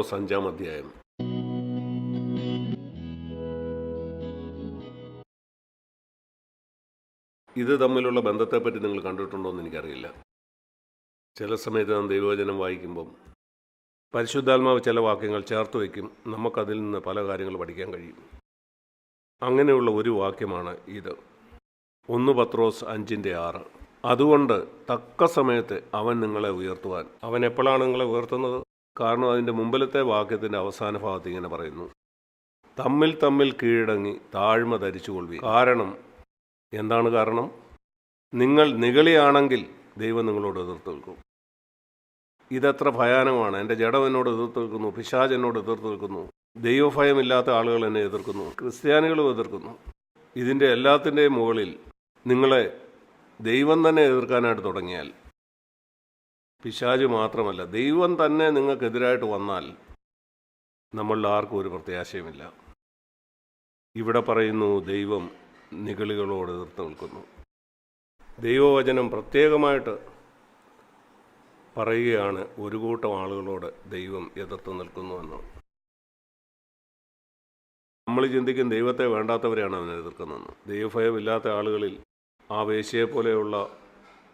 പത്രോസ് അഞ്ചാം അധ്യായം. ഇത് തമ്മിലുള്ള ബന്ധത്തെപ്പറ്റി നിങ്ങൾ കണ്ടിട്ടുണ്ടോ എന്ന് എനിക്കറിയില്ല. ചില സമയത്ത് നാം ദൈവവചനം വായിക്കുമ്പം പരിശുദ്ധാത്മാവ് ചില വാക്യങ്ങൾ ചേർത്ത് വയ്ക്കും. നമുക്കതിൽ നിന്ന് പല കാര്യങ്ങൾ പഠിക്കാൻ കഴിയും. അങ്ങനെയുള്ള ഒരു വാക്യമാണ് ഇത്. ഒന്ന് പത്രോസ് അഞ്ചിന്റെ ആറ്. അതുകൊണ്ട് തക്ക സമയത്ത് അവൻ നിങ്ങളെ ഉയർത്തുവാൻ. അവൻ എപ്പോഴാണ് നിങ്ങളെ ഉയർത്തുന്നത്? കാരണം അതിന്റെ മുമ്പിലത്തെ വാക്യത്തിന്റെ അവസാന ഭാഗത്ത് ഇങ്ങനെ പറയുന്നു. തമ്മിൽ തമ്മിൽ കീഴടങ്ങി താഴ്മ ധരിച്ചുകൊള്ളി കാരണം എന്താണ് കാരണം? നിങ്ങൾ നിഗളിയാണെങ്കിൽ ദൈവം നിങ്ങളോട് എതിർത്ത് നിൽക്കും. ഇതെത്ര ഭയാനകമാണ്. എന്റെ ജഡം എന്നോട് എതിർത്ത് നിൽക്കുന്നു പിശാജ് എന്നോട് എതിർത്ത് നിൽക്കുന്നു ദൈവഭയമില്ലാത്ത ആളുകൾ എന്നെ എതിർക്കുന്നു ക്രിസ്ത്യാനികളും എതിർക്കുന്നു. ഇതിന്റെ എല്ലാത്തിന്റെയും മുകളിൽ നിങ്ങളെ ദൈവം തന്നെ എതിർക്കാനായിട്ട് തുടങ്ങിയാൽ പിശാജ് മാത്രമല്ല ദൈവം തന്നെ നിങ്ങൾക്കെതിരായിട്ട് വന്നാൽ നമ്മളിൽ ആർക്കും ഒരു പ്രത്യാശയുമില്ല. ഇവിടെ പറയുന്നു ദൈവം നിഗളികളോട് എതിർത്ത് നിൽക്കുന്നു. ദൈവവചനം പ്രത്യേകമായിട്ട് പറയുകയാണ് ഒരു കൂട്ടം ആളുകളോട് ദൈവം എതിർത്ത് നിൽക്കുന്നുവെന്ന് നമ്മൾ ചിന്തിക്കും ദൈവത്തെ വേണ്ടാത്തവരെയാണ് അവനെ എതിർക്കുന്നതെന്ന്. ദൈവഭയമില്ലാത്ത ആളുകളിൽ ആ വേശ്യയെ പോലെയുള്ള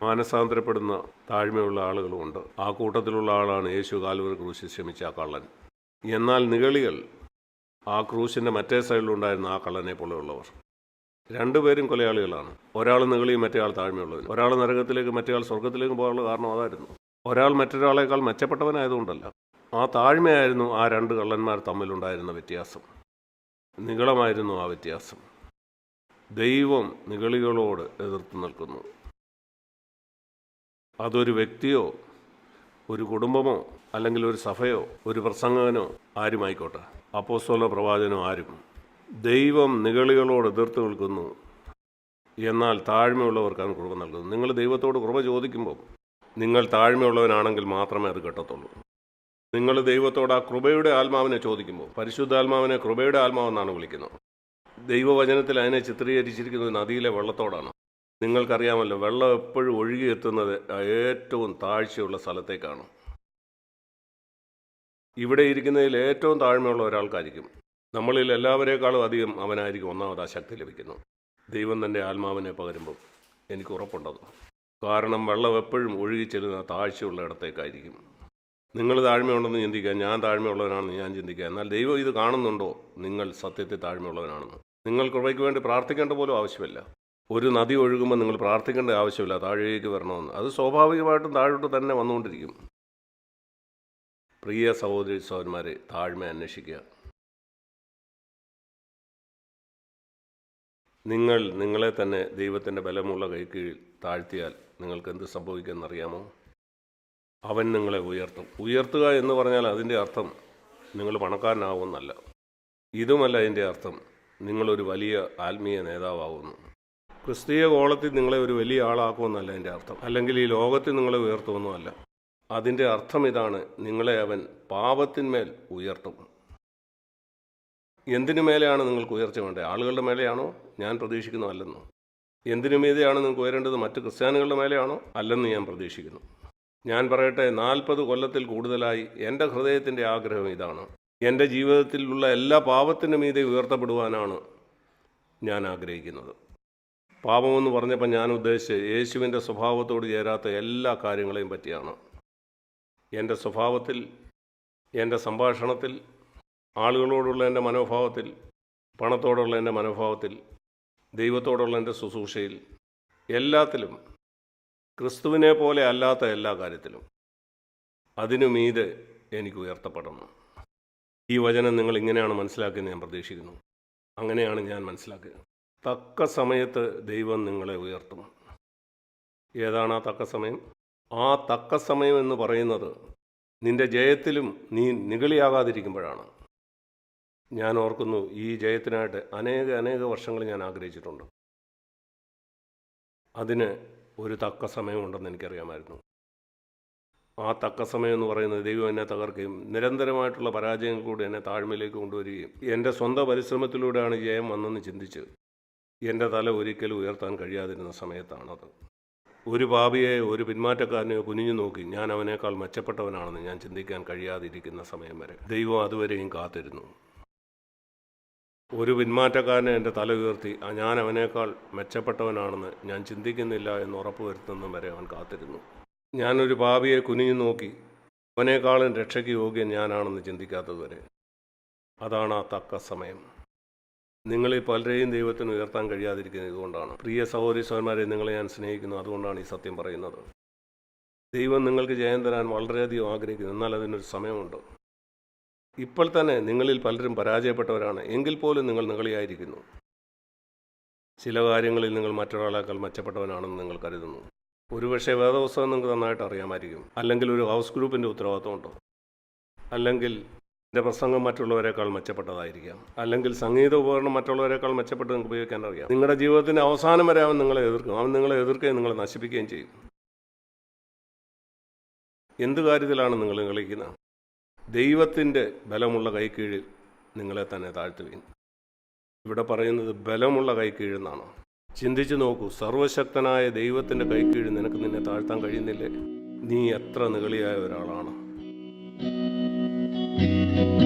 മാനസാന്തരപ്പെടുന്ന താഴ്മയുള്ള ആളുകളുമുണ്ട്. ആ കൂട്ടത്തിലുള്ള ആളാണ് യേശു കാൽവറി ക്രൂശിൽ ശ്രമിച്ച ആ കള്ളൻ. എന്നാൽ നിഗളികൾ ആ ക്രൂശിന്റെ മറ്റേ സൈഡിലുണ്ടായിരുന്ന ആ കള്ളനെ പോലെയുള്ളവർ. രണ്ടുപേരും കൊലയാളികളാണ്. ഒരാൾ നിഗളിയും മറ്റേ ആൾ താഴ്മയുള്ളവൻ ഒരാൾ നരകത്തിലേക്ക് മറ്റേ ആൾ സ്വർഗത്തിലേക്ക് പോകാനുള്ള കാരണം അതായിരുന്നു. ഒരാൾ മറ്റൊരാളേക്കാൾ മെച്ചപ്പെട്ടവനായതുകൊണ്ടല്ല. ആ താഴ്മയായിരുന്നു ആ രണ്ട് കള്ളന്മാർ തമ്മിലുണ്ടായിരുന്ന വ്യത്യാസം. നികളമായിരുന്നു ആ വ്യത്യാസം. ദൈവം നിഗളികളോട് എതിർത്ത് നിൽക്കുന്നു. അതൊരു വ്യക്തിയോ ഒരു കുടുംബമോ അല്ലെങ്കിൽ ഒരു സഭയോ ഒരു പ്രസംഗകനോ ആരുമായിക്കോട്ടെ. അപ്പോസ്തോല പ്രവാചനോ ആരും. ദൈവം നിഗളികളോട് എതിർത്ത് നിൽക്കുന്നു. എന്നാൽ താഴ്മയുള്ളവർക്കാണ് കൃപ നൽകുന്നത് നിങ്ങൾ ദൈവത്തോട് കൃപ ചോദിക്കുമ്പോൾ നിങ്ങൾ താഴ്മയുള്ളവനാണെങ്കിൽ മാത്രമേ അത് കിട്ടത്തുള്ളൂ. നിങ്ങൾ ദൈവത്തോട് ആ കൃപയുടെ ആത്മാവിനെ ചോദിക്കുമ്പോൾ പരിശുദ്ധാത്മാവിനെ കൃപയുടെ ആത്മാവെന്നാണ് വിളിക്കുന്നത്. ദൈവവചനത്തിൽ അതിനെ ചിത്രീകരിച്ചിരിക്കുന്നത് നദിയിലെ വെള്ളത്തോടാണ്. നിങ്ങൾക്കറിയാമല്ലോ വെള്ളം എപ്പോഴും ഒഴുകിയെത്തുന്നത് ഏറ്റവും താഴ്ചയുള്ള സ്ഥലത്തേക്കാണ്. ഇവിടെ ഇരിക്കുന്നതിൽ ഏറ്റവും താഴ്മയുള്ള ഒരാൾക്കായിരിക്കും. നമ്മളിൽ എല്ലാവരേക്കാളും അധികം അവനായിരിക്കും ഒന്നാമത് ആ ശക്തി ലഭിക്കുന്നു. ദൈവം തന്റെ ആത്മാവിനെ പകരുമ്പോൾ എനിക്ക് ഉറപ്പുണ്ടത്. കാരണം വെള്ളം എപ്പോഴും ഒഴുകി ചെല്ലുന്ന താഴ്ചയുള്ള ഇടത്തേക്കായിരിക്കും. നിങ്ങൾ താഴ്മയുണ്ടെന്ന് ചിന്തിക്കുക ഞാൻ താഴ്മയുള്ളവനാണെന്ന് ഞാൻ ചിന്തിക്കുക. എന്നാൽ ദൈവം ഇത് കാണുന്നുണ്ടോ? നിങ്ങൾ സത്യത്തെ താഴ്മയുള്ളവനാണെന്ന്. നിങ്ങൾ കൃപയ്ക്ക് വേണ്ടി പ്രാർത്ഥിക്കേണ്ട പോലും ആവശ്യമില്ല. ഒരു നദി ഒഴുകുമ്പോൾ നിങ്ങൾ പ്രാർത്ഥിക്കേണ്ട ആവശ്യമില്ല താഴേക്ക് വരണമെന്ന്. അത് സ്വാഭാവികമായിട്ടും താഴോട്ട് തന്നെ വന്നുകൊണ്ടിരിക്കും. പ്രിയ സഹോദരി സഹോദരന്മാരെ താഴ്മ അന്വേഷിക്കുക. നിങ്ങൾ നിങ്ങളെ തന്നെ ദൈവത്തിന്റെ ബലമുള്ള കൈക്കീഴിൽ താഴ്ത്തിയാൽ നിങ്ങൾക്ക് എന്ത് സംഭവിക്കുമെന്നറിയാമോ? അവൻ നിങ്ങളെ ഉയർത്തും. ഉയർത്തുക എന്ന് പറഞ്ഞാൽ അതിന്റെ അർത്ഥം നിങ്ങൾ പണക്കാരനാവുമെന്നല്ല. ഇതുമല്ല അതിന്റെ അർത്ഥം. നിങ്ങളൊരു വലിയ ആത്മീയ നേതാവാകുന്നു ക്രിസ്തീയ കോളത്തിൽ നിങ്ങളെ ഒരു വലിയ ആളാക്കുമെന്നല്ല എന്റെ അർത്ഥം. അല്ലെങ്കിൽ ഈ ലോകത്തിൽ നിങ്ങളെ ഉയർത്തുമെന്നുമല്ല. അതിന്റെ അർത്ഥം ഇതാണ് നിങ്ങളെ അവൻ പാപത്തിന്മേൽ ഉയർത്തും. എന്തിനു മേലെയാണ് നിങ്ങൾക്ക് ഉയർച്ച വേണ്ടത്? ആളുകളുടെ മേലെയാണോ? ഞാൻ പ്രതീക്ഷിക്കുന്നു അല്ലെന്നോ? എന്തിനു മീതെയാണ് നിങ്ങൾക്ക് ഉയരേണ്ടത്? മറ്റ് ക്രിസ്ത്യാനികളുടെ മേലെയാണോ? അല്ലെന്ന് ഞാൻ പ്രതീക്ഷിക്കുന്നു. ഞാൻ പറയട്ടെ നാൽപ്പത് കൊല്ലത്തിൽ കൂടുതലായി എന്റെ ഹൃദയത്തിന്റെ ആഗ്രഹം ഇതാണ്. എന്റെ ജീവിതത്തിലുള്ള എല്ലാ പാപത്തിന്റെ മീതെ ഉയർത്തപ്പെടുവാനാണ് ഞാൻ ആഗ്രഹിക്കുന്നത്. പാപമെന്ന് പറഞ്ഞപ്പോൾ ഞാൻ ഉദ്ദേശിച്ചത് യേശുവിന്റെ സ്വഭാവത്തോട് ചേരാത്ത എല്ലാ കാര്യങ്ങളെയും പറ്റിയാണ്. എന്റെ സ്വഭാവത്തിൽ എന്റെ സംഭാഷണത്തിൽ ആളുകളോടുള്ള എന്റെ മനോഭാവത്തിൽ പണത്തോടുള്ള എന്റെ മനോഭാവത്തിൽ ദൈവത്തോടുള്ള എന്റെ ശുശ്രൂഷയിൽ എല്ലാത്തിലും ക്രിസ്തുവിനെ പോലെ അല്ലാത്ത എല്ലാ കാര്യത്തിലും അതിനു മീത് എനിക്ക് ഉയർത്തപ്പെടണം. ഈ വചനം നിങ്ങൾ ഇങ്ങനെയാണ് മനസ്സിലാക്കിയെന്ന് ഞാൻ പ്രതീക്ഷിക്കുന്നു. അങ്ങനെയാണ് ഞാൻ മനസ്സിലാക്കിയത്. തക്ക സമയത്ത് ദൈവം നിങ്ങളെ ഉയർത്തും. ഏതാണ് ആ തക്ക സമയം? ആ തക്ക സമയം എന്ന് പറയുന്നത് നിന്റെ ജയത്തിലും നീ നിഗളിയാകാതിരിക്കുമ്പോഴാണ്. ഞാൻ ഓർക്കുന്നു ഈ ജയത്തിനായിട്ട് അനേക അനേക വർഷങ്ങൾ ഞാൻ ആഗ്രഹിച്ചിട്ടുണ്ട്. അതിന് ഒരു തക്ക സമയമുണ്ടെന്ന് എനിക്കറിയാമായിരുന്നു. ആ തക്ക സമയം എന്ന് പറയുന്നത് ദൈവം എന്നെ തകർക്കുകയും നിരന്തരമായിട്ടുള്ള പരാജയങ്ങൾ കൂടി എന്നെ താഴ്മയിലേക്ക് കൊണ്ടുവരികയും എന്റെ സ്വന്തം പരിശ്രമത്തിലൂടെയാണ് ജയം വന്നെന്ന് ചിന്തിച്ച് എന്റെ തല ഒരിക്കലും ഉയർത്താൻ കഴിയാതിരുന്ന സമയത്താണത്. ഒരു പാപിയെ ഒരു പിന്മാറ്റക്കാരനെയോ കുനിഞ്ഞു നോക്കി ഞാൻ അവനേക്കാൾ മെച്ചപ്പെട്ടവനാണെന്ന് ഞാൻ ചിന്തിക്കാൻ കഴിയാതിരിക്കുന്ന സമയം വരെ ദൈവം അതുവരെയും കാത്തിരുന്നു. ഒരു പിന്മാറ്റക്കാരനെ എന്റെ തല ഉയർത്തി ഞാൻ അവനേക്കാൾ മെച്ചപ്പെട്ടവനാണെന്ന് ഞാൻ ചിന്തിക്കുന്നില്ല എന്ന് ഉറപ്പുവരുത്തുന്നതും വരെ അവൻ കാത്തിരുന്നു. ഞാനൊരു പാപിയെ കുനിഞ്ഞു നോക്കി അവനേക്കാളും രക്ഷയ്ക്ക് യോഗ്യൻ ഞാനാണെന്ന് ചിന്തിക്കാത്തതുവരെ. അതാണ് ആ തക്ക സമയം. നിങ്ങളിൽ പലരെയും ദൈവത്തിന് ഉയർത്താൻ കഴിയാതിരിക്കുന്നത് ഇതുകൊണ്ടാണ് പ്രിയ സഹോദരി സഹോദരന്മാരെ നിങ്ങളെ ഞാൻ സ്നേഹിക്കുന്നു. അതുകൊണ്ടാണ് ഈ സത്യം പറയുന്നത്. ദൈവം നിങ്ങൾക്ക് ജയം തരാൻ വളരെയധികം ആഗ്രഹിക്കുന്നു. എന്നാൽ അതിനൊരു സമയമുണ്ട്. ഇപ്പോൾ തന്നെ നിങ്ങളിൽ പലരും പരാജയപ്പെട്ടവരാണ്. എങ്കിൽ പോലും നിങ്ങൾ നിങ്ങളിയായിരിക്കുന്നു ചില കാര്യങ്ങളിൽ നിങ്ങൾ മറ്റൊരാളേക്കാൾ മെച്ചപ്പെട്ടവനാണെന്ന് നിങ്ങൾ കരുതുന്നു. ഒരുപക്ഷെ വേദപുസ്തകം നിങ്ങൾക്ക് നന്നായിട്ട് അറിയാമായിരിക്കും. അല്ലെങ്കിൽ ഒരു ഹൗസ് ഗ്രൂപ്പിന്റെ ഉത്തരവാദിത്വമുണ്ടോ. അല്ലെങ്കിൽ എന്റെ പ്രസംഗം മറ്റുള്ളവരെക്കാൾ മെച്ചപ്പെട്ടതായിരിക്കാം. അല്ലെങ്കിൽ സംഗീത ഉപകരണം മറ്റുള്ളവരെക്കാൾ മെച്ചപ്പെട്ട് നിങ്ങൾക്ക് ഉപയോഗിക്കാൻ അറിയാം. നിങ്ങളുടെ ജീവിതത്തിന്റെ അവസാനം വരെ അവൻ നിങ്ങളെ എതിർക്കും. അവൻ നിങ്ങളെ എതിർക്കുകയും നിങ്ങളെ നശിപ്പിക്കുകയും ചെയ്യും. എന്ത് കാര്യത്തിലാണ് നിങ്ങൾ കളിക്കുന്നത്? ദൈവത്തിന്റെ ബലമുള്ള കൈക്കീഴിൽ നിങ്ങളെ തന്നെ താഴ്ത്തുകയും ഇവിടെ പറയുന്നത് ബലമുള്ള കൈക്കീഴെന്നാണ് ചിന്തിച്ചു നോക്കൂ. സർവശക്തനായ ദൈവത്തിന്റെ കൈക്കീഴിൽ നിനക്ക് നിന്നെ താഴ്ത്താൻ കഴിയുന്നില്ലേ? നീ എത്ര നികളിയായ ഒരാളാണ്. Música